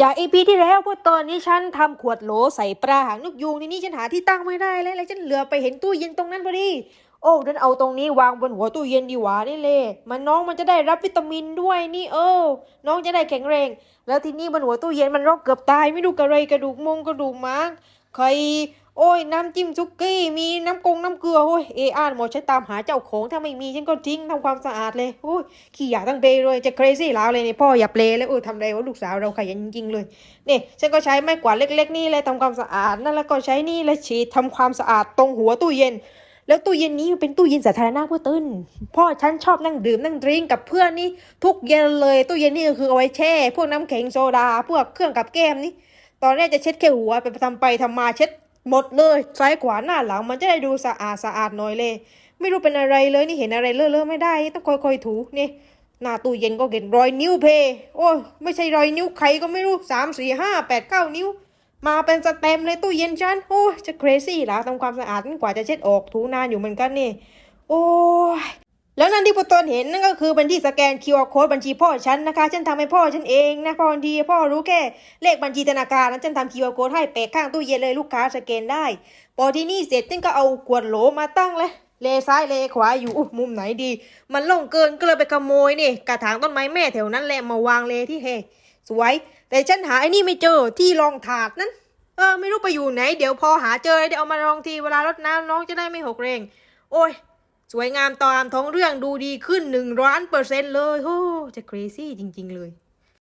จากอีพีที่แล้วว่าตอนนี้ฉันทำขวดโหลใส่ปลาหางนกยูงทีนี้ฉันหาที่ตั้งไม่ได้แลยแล้วฉันเหลือไปเห็นตู้เย็นตรงนั้นพอดี โอ้ดันเอาตรงนี้วางบนหัวตู้เย็นดีกว่านี่เลย มันน้องมันจะได้รับวิตามินด้วยนี่เออ น้องจะได้แข็งแรง แล้วทีนี้บนหัวตู้เย็นมันรกเกือบตายไม่รู้กระไรกระดูกมงกระดูกม้าใคร โอ้ยน้ำจิ้มซุกี้มีน้ำกงน้ำเกลือโอ้ยเออานหมดฉันตามหาเจ้าของถ้าไม่มีฉันก็ทิ้งทำความสะอาดเลยโอ้ยขี้อยากตั้งเปเลยจะ crazy แล้วเลยเนี่ยพ่ออย่าเปลเลยโอ้ยทำไรวะลูกสาวเราขยันจริงๆเลยเนี่ยฉันก็ใช้ไม้กวาดเล็ก ๆ นี่เลยทำความสะอาดนั่นแล้วก็ใช้นี่เลยฉีดทำความสะอาดตรงหัวตู้เย็นแล้วตู้เย็นนี้เป็นตู้เย็นสาธารณะเพื่อตื้นพ่อฉันชอบนั่งดื่มนั่งดริงกับเพื่อนนี่ทุกเย็นเลยตู้เย็นนี่ก็คือเอาไว้แช่ พวกน้ำแข็งโซดาพวกเครื่องกับแก้มนี่ตอนแรกจะเช็ดแค่หัวไปทำไปทำมาเช็ด หมดเลยซ้ายขวาหน้าหลังมันจะได้ดูสะอาดสะอาดหน่อยเลย ไม่รู้เป็นอะไรเลยนี่เห็นอะไรเลอะเลอะไม่ได้ต้องค่อยๆถูนี่หน้าตู้เย็นก็เห็นรอยนิ้วเพโอ้ยไม่ใช่รอยนิ้วใครก็ไม่รู้สามสี่ห้าแปดเก้านิ้ว มาเป็นสเต็มเลยตู้เย็นฉันโอ้ยจะ crazy แล้วทำความสะอาดกว่าจะเช็ดออกถูนานอยู่เหมือนกันนี่ โอ้ย ตนเห็นนั่นก็คือเป็นที่สแกน QR code บัญชีพ่อฉันนะคะ ฉันทำให้พ่อฉันเองนะพอบางทีพ่อรู้แค่เลขบัญชีธนาคารนั้นฉันทำ QR code ให้แปะข้างตู้เย็นเลยลูกค้าสแกนได้พอที่นี่เสร็จฉันก็เอาขวดโหลมาตั้งเลยเลซ้ายเลขวาอยู่อุ๊ยมุมไหนดี มันล่งเกินก็เลยไปขโมยนี่กระถางต้นไม้แม่แถวนั้นแหละมาวางเลที่เฮสวย แต่ฉันหาไอ้นี่ไม่เจอที่รองถาดนั้น เออไม่รู้ไปอยู่ไหน เดี๋ยวพอหาเจอเดี๋ยวเอามาลองทีเวลารดน้ำน้องจะได้ไม่หกเรง โอ้ย สวยงามตามท้องเรื่องดูดีขึ้นหนึ่งร้านเปอร์เซ็นต์เลยโอ้จะ crazy จริง ๆ เลย